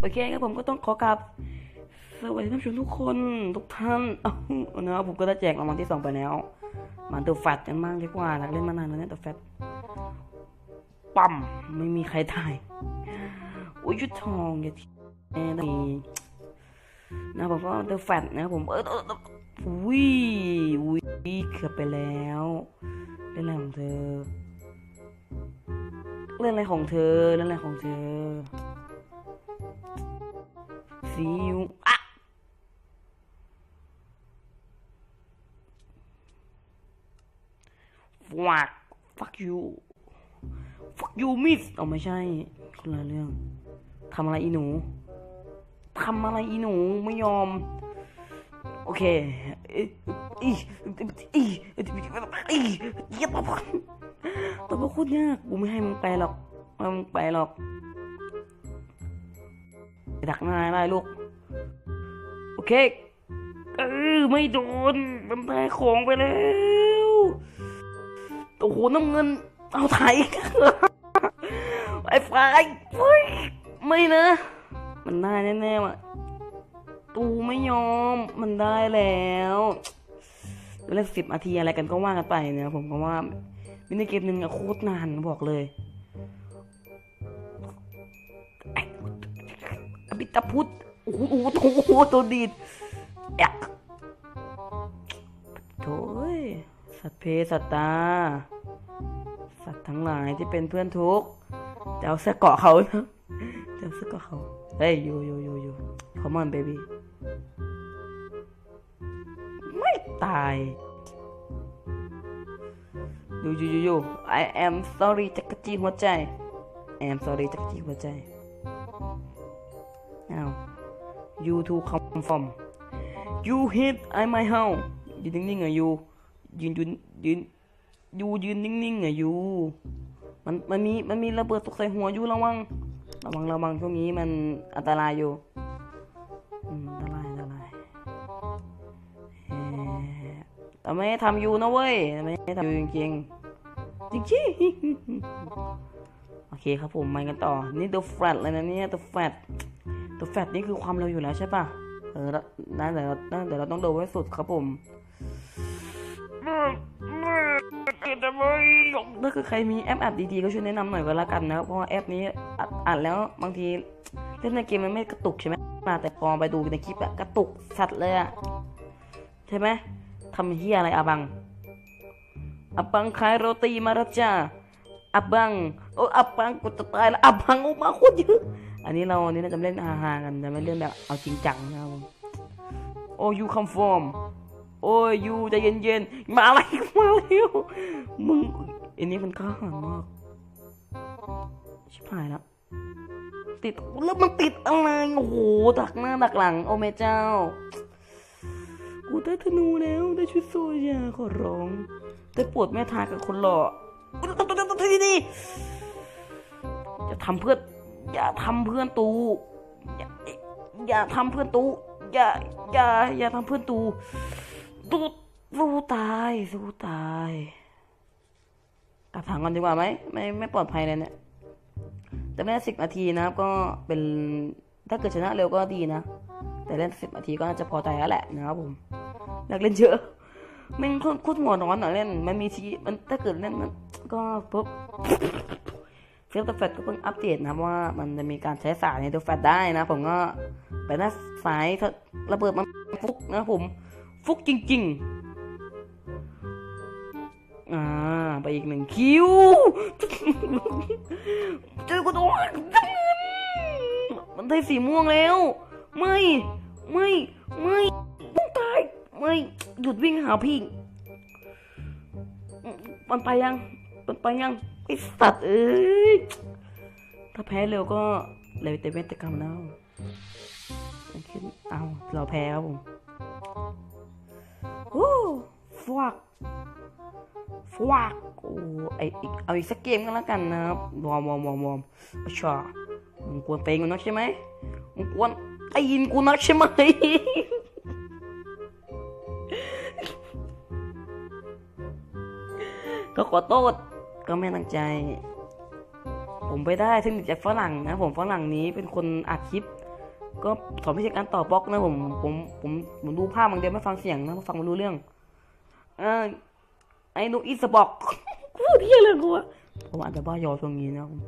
โอเคครับผมก็ต้องขอกราบสวัสดีท่านผู้ชมทุกคนทุกท่านเอานะผมก็ได้แจกรางวัลที่สองไปแล้วมาตัวแฟตกันมากดีกว่าอยากเล่นมานานแล้วเนี่ยตัวแฟตปั๊มไม่มีใครถ่ายอุ้ยชุดทองอย่าทีแน่มีนะผมก็เตัวแฟตนะผมเออเออเอออุ้ยอุ้ยเกือบไปแล้วเล่นอะไรของเธอ เรื่องอะไรของเธอเรื่องอะไรของเธอ ซิวอะฟัก fuck you fuck you miss เอาไม่ใช่คนละเรื่องทำอะไรอีหนูทำอะไรอีหนูไม่ยอม โอเคอีอีอีอีเยี่ยมมากแต่ว่าโคตรยากกูไม่ให้มึงไปหรอกไม่ให้มึงไปหรอก ดักหน้าได้ลูก โอเค เออไม่โดน มันได้ของไปแล้วโอ้โหน้ำเงิน เอาไทยไอ้ไฟเฮ้ยไม่นะ มันได้แน่ๆว่ะตูไม่ยอม มันได้แล้วเล่นสิบนาทีอะไรกันก็ว่ากันไปเนี่ยผมก็ว่ามินิเกมหนึ่งอะโคตรนานบอกเลย อบิตาพุทธโอ้โหโอ้โหตัวดีดแอกโถ่เอ้ยสัตว์เพศสัตว์ตา สัตว์ทั้งหลายที่เป็นเพื่อนทุกข์จะเอาเสื้อเกาะเขานะจะเอาเสื้อเกาะเขาเฮ้ยยูยูยูยู come on baby ไม่ตายยูยูยูยู I am sorry จักรจีหัวใจ I am sorry จักรจีหัวใจ อ้าว you to come from you hit I my house ยืนนิ่งๆอะ you ยืนยืนยืนยูยืนนิ่งๆอะ you มันมันมีมันมีระเบิดตกใส่หัวยูระวังระวังระวังช่วงนี้มันอันตรายอยู่อันตรายอันตรายเอ่อแต่ไม่ทำยูนะเว้ยไม่ได้ทำยู่จริงจริงโอเคครับผมมากันต่อ นี่ตัวแฟตเลยนะเนี่ยตัวแฟต ตัวแฟตนี่คือความเร็วอยู่แล้วใช่ปะเออนั่นเดี๋ยวเรานั่นเดี๋ยวเราต้องโดนไว้สุดครับผมถ้าคือใครมีแอปอัดดีๆก็ช่วยแนะนำหน่อยก็แล้วกันนะครับเพราะว่าแอปนี้อัดอัดแล้วบางทีเล่นในเกมมันไม่กระตุกใช่ไหมมาแต่พอไปดูในคลิปอะกระตุกสัตว์เลยอะใช่ไหมทำเฮียอะไรอาบังอาบังขายโรตีมาแล้วจ้าอาบังโอ้อาบังกูจะตายแล้วอาบังโอ้มาโคตรเยอะ อันนี้เราอันนี้เราจะเล่นฮาๆกันจะไม่เล่นแบบเอาจริงจังนะครับผมโอ้ยูคัมฟอร์มโอ้ยยูใจเย็นๆมาอะไรมาเร็วมึงอันนี้มันข้าหันมากชิบหายแล้วติดแล้วมันติดอะไรโอ้โหดักหน้าดักหลัง โอ้แม่เจ้า กูได้ธนูแล้วได้ชุดโซยาขอร้องได้ปวดแม่ทากับคนหล่อต้องต้องต้องทีนี้อย่าทำเพื่อ อย่าทำเพื่อนตู อย่าทำเพื่อนตู อย่า อย่า อย่าทำเพื่อนตูตูสู้ตายสู้ตายกลับถังกันดีกว่าไหมไม่ไม่ปลอดภัยเลยเนี่ยแต่เล่นสิบนาทีนะครับ ก็เป็นถ้าเกิดชนะเร็วก็ดีนะ แต่เล่นสิบนาทีก็น่าจะพอใจแล้วแหละนะครับผมอยากเล่นเยอะม่งโคตรหัวร้อนอะเล่น มันมีทีมันถ้าเกิดเล่นมันก็ปุ๊บ เฟซตัวแฟตก็เพิ่งอัปเดตนะว่ามันจะมีการใช้สายในตัวแฟตได้นะ ผมก็ไปหน้าสายระเบิดมันฟุกนะผม ฟุกจริง ๆ อ่า ไปอีกหนึ่งคิวเจอกูตัวมันได้สีม่วงแล้ว ไม่ ไม่ ไม่ต้องตาย ไม่ หยุดวิ่งหาพี่ มันไปยัง มันไปยัง ไอสัตว์เอ้ย ถ้าแพ้เร็วก็เลยเต็มเวทกรรมแล้วขึ้นเอาเราแพ้ครับผมโอ้ฟักฟวักโอ้ไออีกเอาอีกสักเกมกันแล้วกันนะครับวอมวอมวอมวอร์มชามึงกวนเตงกูนักใช่ไหมมึงกวนไอ้ยินกูนักใช่ไหมก็ขอโทษ ก็ไม่ตั้งใจ ผมไปได้เทคนิคจากฝรั่งนะผมฝรั่งนี้เป็นคนอัดคลิป ก็สอนวิธีการต่อบล็อกนะผมผมผมผมดูภาพบางเดียวไม่ฟังเสียงนะฟังไม่รู้เรื่อง เออไอ้นุอีสบอกพูดเที่ยเรื่องกูอะผมอาจจะบ้ายอช่วงนี้นะผม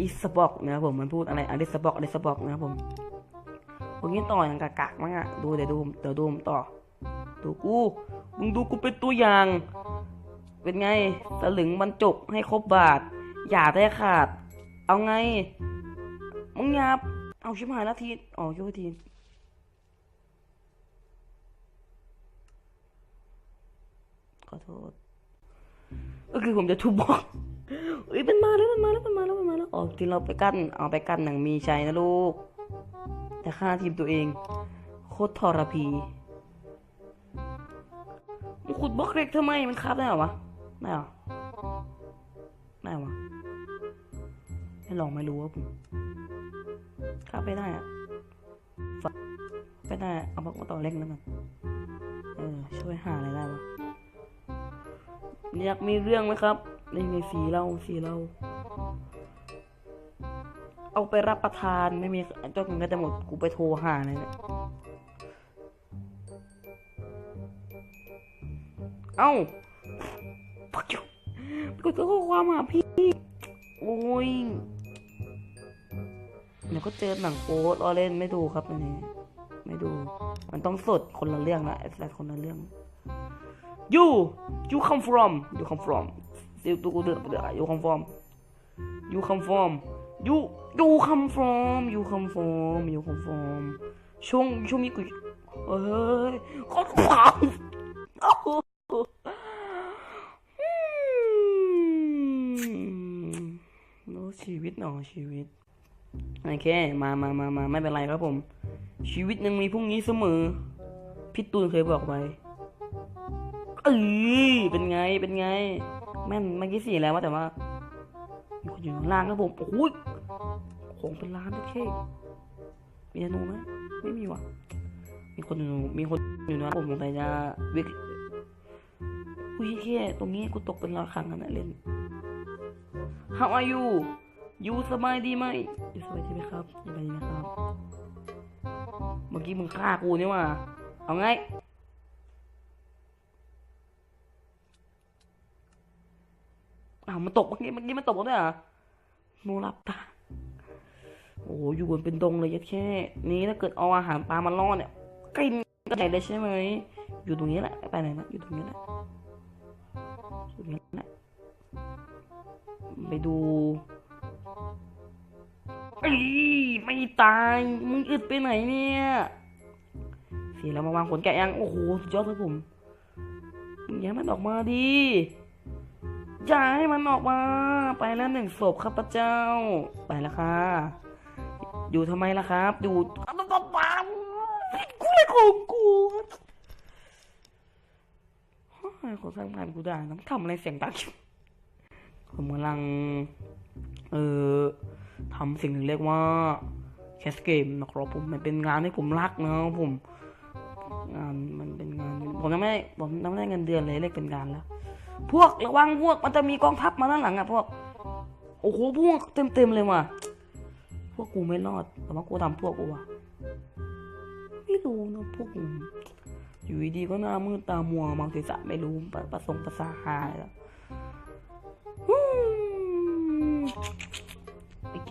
อีสบอกนะผมมันพูดอะไรอลิสบอกอลิสบอกนะผมพวกนี้ต่ออย่างกากๆมากอะดูเดี๋ยวดูเดี๋ยวดูผมต่อ ดูกูมึงดูกูเป็นตัวอย่าง เป็นไงสลึงบรรจบให้ครบบาท อย่าได้ขาด เอาไง มึงยับ เอาชิบหายแล้วทีอ๋อคิดว่าทีขอโทษก็คือผมจะทุบบอกเอ้ยมันมาแล้วมันมาแล้วมันมาแล้วมันมาแล้วอ๋อทีเราไปกั้นเอาไปกั้นหนังมีชัยนะลูก แต่ฆ่าทีมตัวเอง โคตรทรพีมึงขุดบล็อกเล็กทำไมมันคาบได้หรอวะ ได้เหรอได้เหรอไม่ลองไม่รู้ว่าผมคาไปได้อะฝักไปได้อะเอาบล็อกมาต่อเล็กแล้วกันเออ ช่วยหาอะไรได้วะอยากมีเรื่องไหมครับนี่มีสีเราสีเรา เอาไปรับประทานไม่มีเจ้าของก็จะหมดกูไปโทรหาเลยเนี่ยเอ้า กูจะข้อความหาพี่ โอ้ยเดี๋ยวก็เจอหนังโป๊ล้อเล่นไม่ดูครับอันนี้ไม่ดู มันต้องสดคนละเรื่องละไอ้สัตคนละเรื่อง you you come from you come from เดี๋ยวตัวกูเดือดเดือด you come from you come from you you come from you come from you come from ช่วงช่วงนี้กูเอ้ยขอความโอ้โหอืมโอ้ ชีวิตหนอชีวิต โอเค มามามามาไม่เป็นไรครับผม ชีวิตยังมีพรุ่งนี้เสมอ พี่ตูนเคยบอกไว้เออเป็นไง เป็นไง แม่นเมื่อกี้สี่แล้วว่าแต่ว่ามีคนอยู่ข้างล่างครับผม โอ้ย ของเป็นล้านโอเคมีธนูไหมไม่มีว่ะ มีคนอยู่ มีคนอยู่นะผมสงสัยจะวิกอุ้ยแค่ตรงนี้กูตกเป็นราครั้งกันนะเล่น How are you ยูสบายดีไหมยูสบายดีไหมครับสบายดีไหมครับ เมื่อกี้มึงฆ่ากูนี่ว่า เอาไง อ้าวมันตกเมื่อกี้เมื่อกี้มันตกแล้วเนี่ยเหรอโนรับตา โอ้โหอยู่บนเป็นดงเลยยัดแค่ นี้ถ้าเกิดเอาอาหารปลามาล่อเนี่ยกินกันใหญ่เลยใช่ไหม อยู่ตรงนี้แหละไปไหนนะอยู่ตรงนี้แหละอยู่ตรงนี้แหละไปดู เอ้ยไม่ตาย มึงอึดไปไหนเนี่ยเสียแล้วมาวางขนแกะยัง โอ้โหสุดยอดครับผมมึงอย้ามันออกมาดิอย่าให้มันออกมา ไปแล้วหนึ่งศพครับพระเจ้า ไปแล้วค่ะ อยู่ทำไมล่ะครับ อยู่อ้าวป๊าป๊ากูเลยของกูคนสร้างบ้านกูได้ต้องทำอะไรเสียงดังผมกำลัง เออ ทำสิ่งหนึ่งเรียกว่าแคสเกมนะครับผมมันเป็นงานที่ผมรักนะครับผมงานมันเป็นงานผมยังไม่ได้ผมยังไม่ได้เงินเดือนเลยเรียกเป็นงานแล้ว พวกระวังพวกมันจะมีกองทัพมาด้านหลังอะพวกโอ้โหพวกเต็มเต็มๆเลยว่ะพวกกูไม่รอดแต่ว่ากูทำพวกกูว่ะไม่รู้นะพวกกูอยู่ดีๆก็หน้ามืดตามัวมองศีรษะไม่รู้ประประสงภาษาหายแล้ว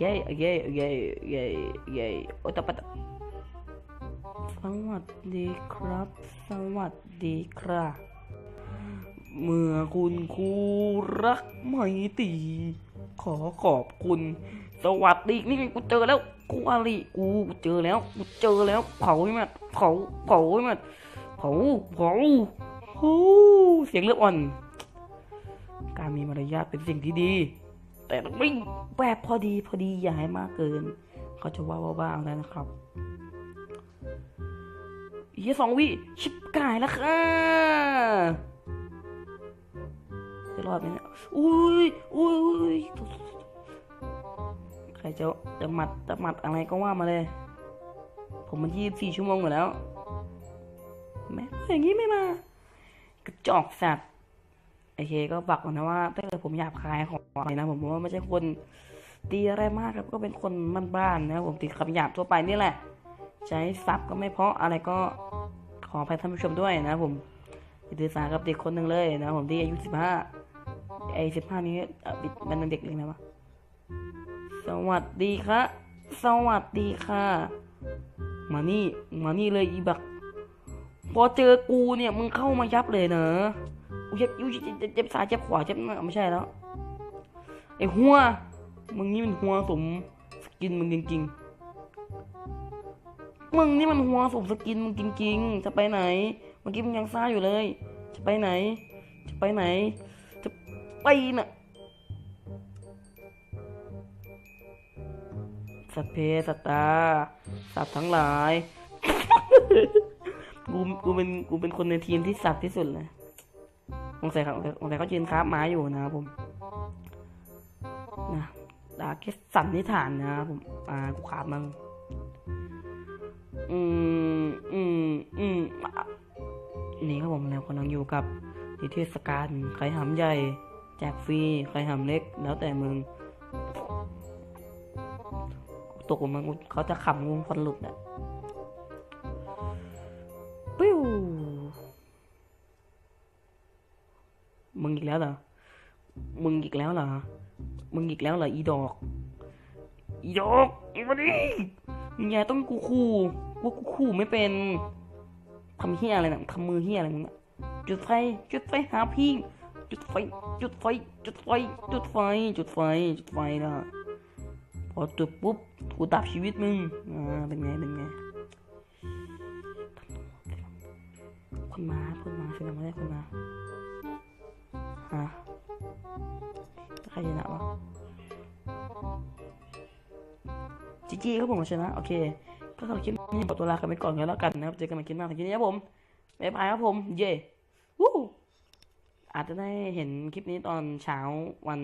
อืมโอเคโอเคโอเคโอเคโอเคโอ้ยแต่ปะสวัสดีครับ สวัสดีครับ เมื่อคุณครูรักไม่ตีขอขอบคุณ สวัสดีนี่กูเจอแล้วกูอาลีกูเจอแล้วกูเจอแล้วเผาให้มันเผาเผาให้มันเผาเผาโอ้เสียงเลือดอ่อน การมีมารยาทเป็นสิ่งที่ดี แต่ต้องแบบพอดีพอดีอย่าให้มากเกิน เขาจะว่าว่าบ้างแล้วนะครับอีกแค่สองวิชิบกายแล้วค่ะจะรอดไหมเนี่ยอุ้ยอุ้ยอุ้ยใครจะจะหมัดจะหมัดอะไรก็ว่ามาเลย ผมมันยี่สิบสี่ชั่วโมงอยู่แล้วแม่อย่างนี้ไม่มากระจอกสัตว์ โอเคก็บอกก่อนนะว่าถ้าเกิดผมหยาบคายของอภัยนะผมว่าไม่ใช่คนตีอะไรมากครับก็เป็นคนบ้านๆนะครับผมติดคำหยาบทั่วไปนี่แหละ ใช้ซับก็ไม่เพราะอะไรก็ขออภัยท่านผู้ชมด้วยนะครับผมติดสากับเด็กคนหนึ่งเลยนะผมที่อายุสิบห้าไอ้สิบห้านี้อ่อมันเป็นเด็กเลยนะวะสวัสดีค่ะสวัสดีค่ะ มานี่มานี่เลยอีบักพอเจอกูเนี่ยมึงเข้ามายับเลยเนอะ เจ็บยูเจ็บเจ็บซ้ายเจ็บขวาเจ็บหน้าไม่ใช่แล้วไอ้หัวมึงนี่มันหัวสมสกินมึงจริงๆมึงนี่มันหัวสมสกินมึงจริงๆจะไปไหนเมื่อกี้มึงยังซ่าอยู่เลย จะไปไหน จะไปไหน จะไปน่ะสัพเพสัตตาสัตว์ทั้งหลาย กู กูเป็น กูเป็นคนในทีมที่สัตว์ที่สุดเลย งสัยเขาสงสัยเขายืนค้าบม้าอยู่นะครับผมนะดาค่สันนิษฐานนะครับผมอ่ากูขาบมันอืมอืมอืมนี่ครับผมแล้วกำลังอยู่กับนิเทศกาลใครหำใหญ่แจกฟรีใครหำเล็ก แล้วแต่มึงตกลงมาเขาจะขำงงฟันหลุดอะ แล้วเหรอ มึงอีกแล้วเหรอ มึงอีกแล้วเหรออีดอก อีดอกอีมาดิมึงอย่าต้องกูขู่ว่ากูขู่ไม่เป็นทำเฮียอะไรนะทำมือเฮียอะไรมึงจุดไฟ จุดไฟหาพี่ จุดไฟ จุดไฟ จุดไฟ จุดไฟ จุดไฟ จุดไฟนะพอจุดปุ๊บกูดับชีวิตมึง อ่า เป็นไง เป็นไงคนมาคนมาเสียงไม่ได้คนมาะใครชนะวะจีจีครับผมชนะ โอเค ก็สำหรับคลิปนี้ขอตัวลากันไปก่อนกันแล้วกันนะครับ เจอกันใหม่คลิปหน้าสำหรับคลิปนี้ครับผมบ๊ายบายครับผม เย่วู้อาจจะได้เห็นคลิปนี้ตอนเช้าวัน